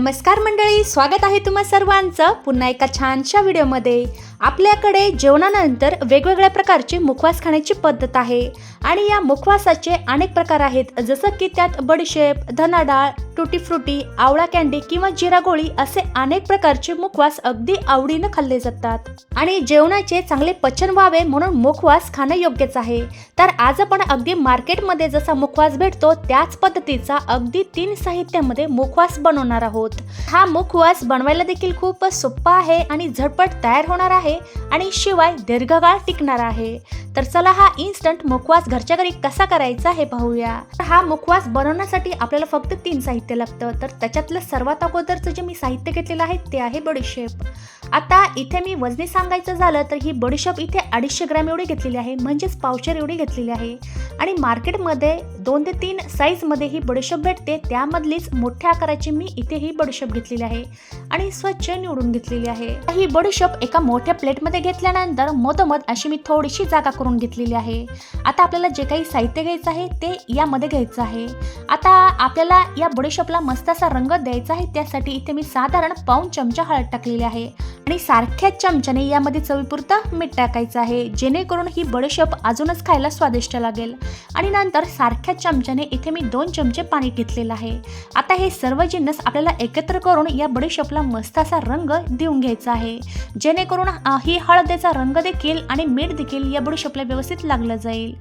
नमस्कार मंडळी स्वागत आहे तुम्हा सर्वांचं पुन्हा एका छानशा व्हिडिओमध्ये. आपल्याकडे जेवणानंतर वेगवेगळ्या प्रकारची मुखवास खाण्याची पद्धत आहे आणि या मुखवासाचे अनेक प्रकार आहेत. जसं की त्यात बडीशेप धना डाळ टुटी फ्रुटी आवळा कॅन्डी किंवा जिरा गोळी असे अनेक प्रकारचे मुखवास अगदी आवडीनं खाल्ले जातात. आणि जेवणाचे चांगले पचन व्हावे म्हणून मुखवास खाणं योग्यच आहे. तर आज आपण अगदी मार्केटमध्ये जसा मुखवास भेटतो त्याच पद्धतीचा अगदी तीन साहित्यामध्ये मुखवास बनवणार आहोत. हा मुखवास बनवायला देखील खूप सोपा आहे आणि झटपट तयार होणार आहे आणि शिवाय दीर्घकाळ टिकणार आहे. तर चला हा इन्स्टंट मुखवास घरच्या घरी कसा करायचा हे पाहूया. तर हा मुखवास बनवण्यासाठी आपल्याला फक्त तीन साहित्य लागतं. तर त्याच्यातलं सर्वात अगोदरचं जे मी साहित्य घेतलेलं आहे ते आहे बडीशेप आता इथे मी वजनी सांगायचं झालं तर ही बडीशेप इथे अडीचशे ग्रॅम एवढी घेतलेली आहे. म्हणजेच पावशेर एवढी घेतलेली आहे. आणि मार्केटमध्ये दोन ते तीन साईजमध्ये ही बडीशेप भेटते. त्यामधलीच मोठ्या आकाराची मी इथे ही बडीशेप घेतलेली आहे आणि स्वच्छ निवडून घेतलेली आहे. ही बडीशेप एका मोठ्या प्लेटमध्ये घेतल्यानंतर मधोमध अशी मी थोडीशी जागा करून घेतलेली आहे. आता आपल्याला जे काही साहित्य घ्यायचं आहे ते यामध्ये घ्यायचं आहे. आता आपल्याला या बडीशेपला मस्त असा रंग द्यायचा आहे. त्यासाठी इथे मी साधारण पाऊन चमचा हळद टाकलेली आहे. आणि सारख्याच चमच्याने यामध्ये चवीपुरता मीठ टाकायचं आहे. जेणेकरून ही बडीशेप अजूनच खायला स्वादिष्ट लागेल. आणि नंतर सारख्या चमच्याने इथे मी दोन चमचे पाणी घेतलेलं आहे. आता हे सर्व जिन्नस आपल्याला एकत्र करून या बडीशेपला मस्त असा रंग देऊन घ्यायचा आहे. जेणेकरून ही हळदीचा रंग देखील आणि मीठ देखील या बडीशेपला व्यवस्थित लागलं जाईल.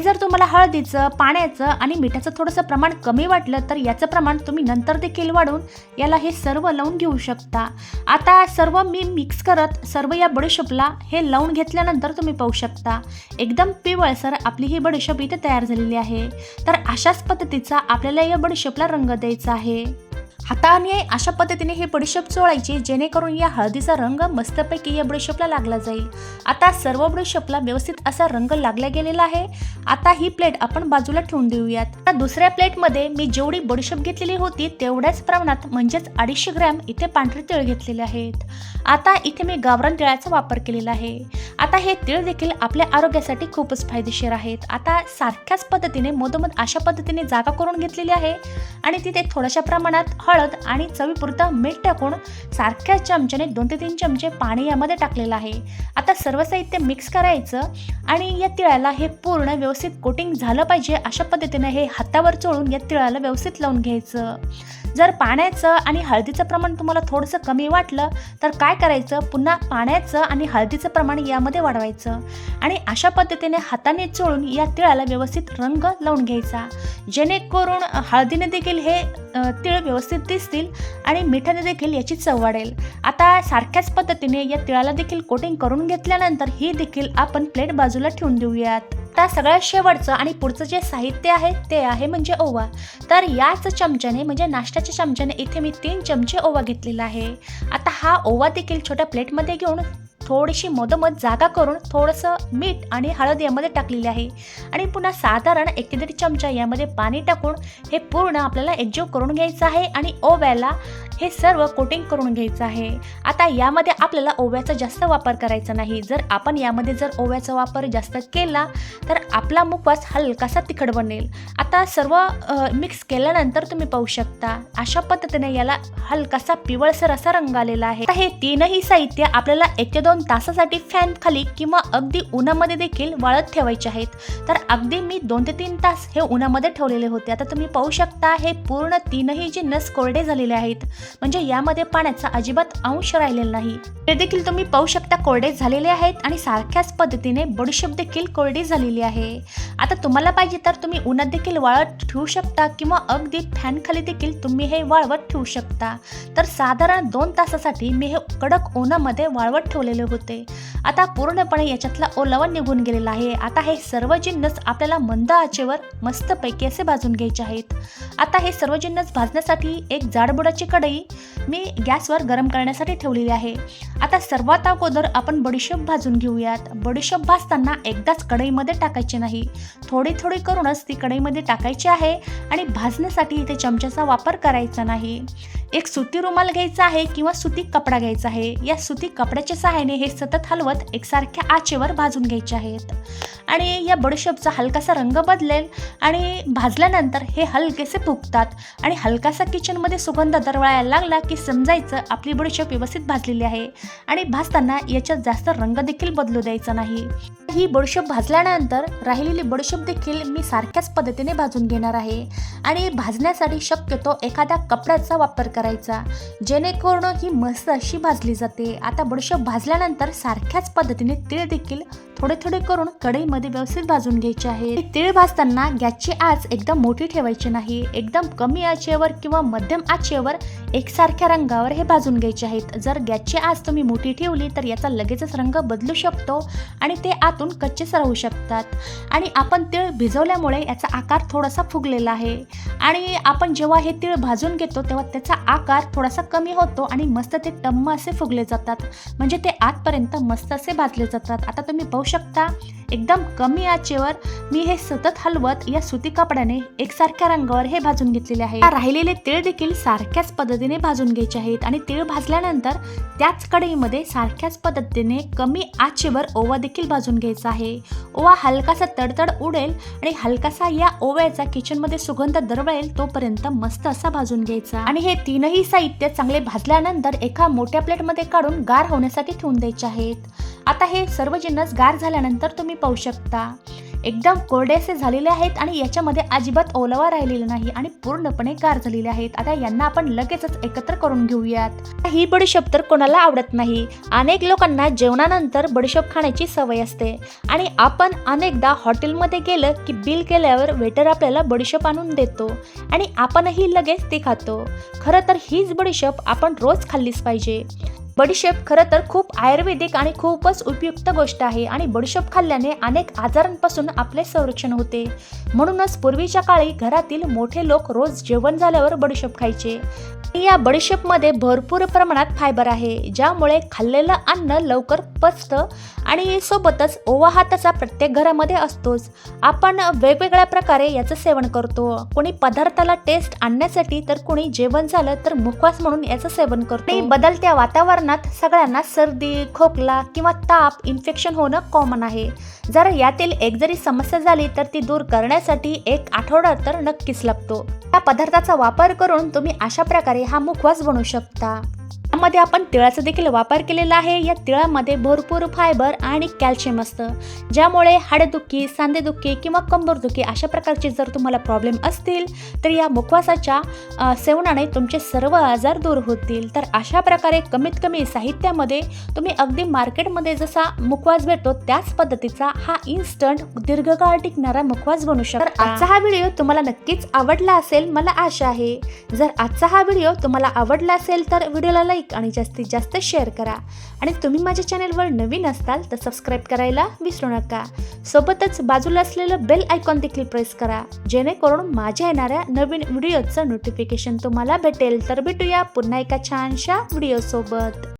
जर तुम्हाला हळदीचं पाण्याचं आणि मिठाचं थोडंसं प्रमाण कमी वाटलं तर याचं प्रमाण तुम्ही नंतर देखील वाढवून याला हे सर्व लावून घेऊ शकता. आता सर्व मी मिक्स करत सर्व या बडीशेपला हे लावून घेतल्यानंतर तुम्ही पाहू शकता. एकदम पिवळसर आपली ही बडीशेप इथे तयार झालेली आहे. तर अशाच पद्धतीचा आपल्याला या बडीशेपला रंग द्यायचा आहे. हाताने अशा पद्धतीने हे बडीशेप चोळायचे जेणेकरून या हळदीचा रंग मस्तपैकी या बडीशेपला लागला जाईल. आता सर्व बडीशेपला व्यवस्थित असा रंग लागला गेलेला आहे. आता ही प्लेट आपण बाजूला ठेवून देऊयात. आता दुसऱ्या प्लेटमध्ये मी जेवढी बडीशेप घेतलेली होती तेवढ्याच प्रमाणात म्हणजेच अडीचशे ग्रॅम इथे पांढरे तिळ घेतलेले आहेत. आता इथे मी गावरान तिळाचा वापर केलेला आहे. आता हे तिळ देखील आपल्या आरोग्यासाठी खूपच फायदेशीर आहेत. आता सारख्याच पद्धतीने मधोमध अशा पद्धतीने जागा करून घेतलेली आहे आणि तिथे थोड्याशा प्रमाणात हळद आणि चवीपुरतं मीठ टाकून सारख्या चमच्याने दोन ते तीन चमचे पाणी यामध्ये टाकलेलं आहे. आता सर्व साहित्य मिक्स करायचं आणि या तिळाला हे पूर्ण व्यवस्थित कोटिंग झालं पाहिजे अशा पद्धतीने हे हातावर चोळून या तिळाला व्यवस्थित लावून घ्यायचं. जर पाण्याचं आणि हळदीचं प्रमाण तुम्हाला थोडंसं कमी वाटलं तर काय करायचं? पुन्हा पाण्याचं आणि हळदीचं प्रमाण यामध्ये वाढवायचं. आणि अशा पद्धतीने हाताने चोळून या तिळाला व्यवस्थित रंग लावून घ्यायचा. जेणेकरून हळदीने देखील हे तिळ व्यवस्थित दिसतील आणि मिठाने देखील याची चव वाढेल. आता सारख्याच पद्धतीने या तिळाला देखील कोटिंग करून घेतल्यानंतर ही देखील आपण प्लेट बाजूला ठेवून देऊयात. आता सगळ्यात शेवटचं आणि पुढचं जे साहित्य आहे ते आहे म्हणजे ओवा. तर याच चमच्याने म्हणजे नाश्त्याच्या चमच्याने इथे मी तीन चमचे ओवा घेतलेला आहे. आता हा ओवा देखील छोट्या प्लेटमध्ये घेऊन थोडीशी मधोमध जागा करून थोडंसं मीठ आणि हळद यामध्ये टाकलेली आहे. आणि पुन्हा साधारण एक ते दीड चमचा यामध्ये पाणी टाकून हे पूर्ण आपल्याला एकजीव करून घ्यायचं आहे आणि ओव्याला हे सर्व कोटिंग करून घ्यायचं आहे. आता यामध्ये आपल्याला ओव्याचा जास्त वापर करायचा नाही. जर आपण यामध्ये जर ओव्याचा वापर जास्त केला तर आपला मुखवास हलकासा तिखट बनेल. आता सर्व मिक्स केल्यानंतर तुम्ही पाहू शकता अशा पद्धतीने याला हलकासा पिवळसर असा रंग आलेला आहे. हे तीनही साहित्य आपल्याला एक ते दोन तासासाठी फॅन खाली किंवा अगदी उन्हामध्ये देखील वाळत ठेवायचे आहेत. तर अगदी मी दोन ते तीन तास हे उन्हामध्ये ठेवलेले होते. आता तुम्ही पाहू शकता हे पूर्ण तीनही जिन्नस कोरडे झालेले आहेत. म्हणजे यामध्ये पाण्याचा अजिबात अंश राहिलेला नाही. ते देखील तुम्ही पाहू शकता कोरडे झालेले आहेत आणि सारख्याच पद्धतीने बडीशेप देखील कोरडी झालेली आहे. आता तुम्हाला पाहिजे तर तुम्ही उन्हात देखील वाळत ठेवू शकता किंवा अगदी फॅनखाली देखील तुम्ही हे वाळवत ठेवू शकता. तर साधारण दोन तासासाठी मी हे कडक उन्हामध्ये वाळवत ठेवलेले होते. आता पूर्णपणे याच्यातला ओलावा निघून गेलेला आहे. आता हे सर्व जिन्नस आपल्याला मंद आचेवर मस्तपैकी असे भाजून घ्यायचे आहेत. आता हे सर्व जिन्नस भाजण्यासाठी एक जाडबुडाची कढई मी गॅसवर गरम करण्यासाठी ठेवलेली आहे. आता सर्वात अगोदर आपण बडीशेप भाजून घेऊयात. बडीशेप भाजताना एकदाच कढईमध्ये टाकायची नाही. थोडी थोडे करूनच ती कढईमध्ये टाकायची आहे आणि भाजण्यासाठी इथे चमच्याचा वापर करायचा नाही. एक सुती रुमाल घ्यायचा आहे किंवा सुती कपडा घ्यायचा आहे. या सुती कपड्याच्या सहाय्याने हे सतत हलवत एकसारख्या आचेवर भाजून घ्यायचे आहेत. आणि या बडीशोपचा हलकासा रंग बदलेल आणि भाजल्यानंतर हे हलकेसे फुगतात आणि हलकासा किचनमध्ये सुगंध दरवळायला लागला की समजायचं आपली बडीशोप व्यवस्थित भाजलेली आहे आणि भाजताना याच्यात जास्त रंग देखील बदलू द्यायचा नाही. ही बडशेप भाजल्यानंतर राहिलेली बडीशोप देखील मी सारख्याच पद्धतीने भाजून घेणार आहे. आणि भाजण्यासाठी शक्यतो एखाद्या कपड्याचा वापर करायचा. जेणेकरून ही मस्त अशी भाजली जाते. आता बडीशोप भाजल्यानंतर सारख्याच पद्धतीने तीळ देखील थोडे थोडे करून कढईमध्ये व्यवस्थित भाजून घ्यायचे आहे तीळ भाजताना गॅसची आच एकदम मोठी ठेवायची नाही. एकदम कमी आचेवर किंवा मध्यम आचेवर एकसारख्या रंगावर हे भाजून घ्यायचे आहेत. जर गॅसची आच तुम्ही मोठी ठेवली तर याचा लगेचच रंग बदलू शकतो आणि ते आतून कच्चेच राहू शकतात. आणि आपण तीळ भिजवल्यामुळे याचा आकार थोडासा फुगलेला आहे. आणि आपण जेव्हा हे तीळ भाजून घेतो तेव्हा त्याचा आकार थोडासा कमी होतो आणि मस्त ते टम्म असे फुगले जातात. म्हणजे ते आतपर्यंत मस्त असे भाजले जातात. आता तुम्ही पाहू शकता एकदम कमी आचेवर मी हे सतत हलवत या सुती कपड्याने एकसारख्या रंगावर हे भाजून घेतलेले आहे. राहिलेले तीळ देखील सारख्याच पद्धतीने भाजून घ्यायचे आहेत आणि तीळ भाजल्यानंतर त्याच कढईमध्ये सारख्याच पद्धतीने कमी आचेवर ओवा देखील भाजून घ्यायचा आहे. ओवा हलकासा तडतड उडेल आणि हलकासा या ओव्याचा किचनमध्ये सुगंध दरवळेल तोपर्यंत मस्त असा भाजून घ्यायचा. आणि हे तीनही साहित्य चांगले भाजल्यानंतर एका मोठ्या प्लेटमध्ये काढून गार होण्यासाठी ठेवून द्यायचे आहेत. आता हे सर्व जिन्नस गार झाल्यानंतर तुम्ही पाहू शकता. एकदम कोरडे असे झालेले आहेत आणि याच्यामध्ये अजिबात ओलावा राहिलेला नाही आणि पूर्णपणे गार झालेले आहेत. आता यांना आपण लगेचच एकत्र करून घेऊयात. ही बडीशोप तर कोणाला आवडत नाही. अनेक लोकांना जेवणानंतर बडीशोप खाण्याची सवय असते. आणि आपण अनेकदा हॉटेलमध्ये गेलं की बिल केल्यावर वेटर आपल्याला बडीशोप आणून देतो आणि आपणही लगेच ती खातो. खरं तर हीच बडीशोप आपण रोज खाल्लीच पाहिजे. बडीशेप खरं तर खूप आयुर्वेदिक आणि खूपच उपयुक्त गोष्ट आहे आणि बडीशेप खाल्ल्याने अनेक आजारांपासून आपले संरक्षण होते. म्हणूनच पूर्वीच्या काळी घरातील मोठे लोक रोज जेवण झाल्यावर बडीशेप खायचे. या बडीशेपमध्ये भरपूर प्रमाणात फायबर आहे ज्यामुळे खाल्लेलं अन्न लवकर पचतं आणि सोबतच ओवा हा तसा प्रत्येक घरामध्ये असतोच. आपण वेगवेगळ्या प्रकारे याचं सेवन करतो. कोणी पदार्थाला टेस्ट आणण्यासाठी तर कोणी जेवण झालं तर मुखवास म्हणून याचं सेवन करतो. बदलत्या बदलत्या वातावरणात सगळ्यांना सर्दी खोकला किंवा ताप इन्फेक्शन होणं कॉमन आहे. जर यातील एक जरी समस्या झाली तर ती दूर करण्यासाठी एक आठवडा तर नक्कीच लागतो. या पदार्थाचा वापर करून तुम्ही अशा प्रकारे हा मुखवास बनवू शकता. यामध्ये आपण तिळाचा देखील वापर केलेला आहे. या तिळामध्ये भरपूर फायबर आणि कॅल्शियम असतं. ज्यामुळे हाडेदुखी सांधेदुखी किंवा कंबरदुखी अशा प्रकारचे जर तुम्हाला प्रॉब्लेम असतील तर या मुखवासाच्या सेवनाने तुमचे सर्व आजार दूर होतील. तर अशा प्रकारे कमीत कमी साहित्यामध्ये तुम्ही अगदी मार्केटमध्ये जसा मुखवास भेटतो त्याच पद्धतीचा हा इन्स्टंट दीर्घकाळ टिकणारा मुखवास बनू शकतो. आजचा हा व्हिडिओ तुम्हाला नक्कीच आवडला असेल मला आशा आहे. जर आजचा हा व्हिडिओ तुम्हाला आवडला असेल तर व्हिडिओला लाईक आणि जास्तीत जास्त शेअर करा. आणि तुम्ही माझ्या चॅनेलवर नवीन असताल तर सबस्क्राईब करायला विसरू नका. सोबतच बाजूला असलेलं बेल आयकॉन देखील प्रेस करा. जेणेकरून माझ्या येणाऱ्या नवीन व्हिडिओचं नोटिफिकेशन तुम्हाला भेटेल. तर भेटूया पुन्हा एका छानशा व्हिडिओसोबत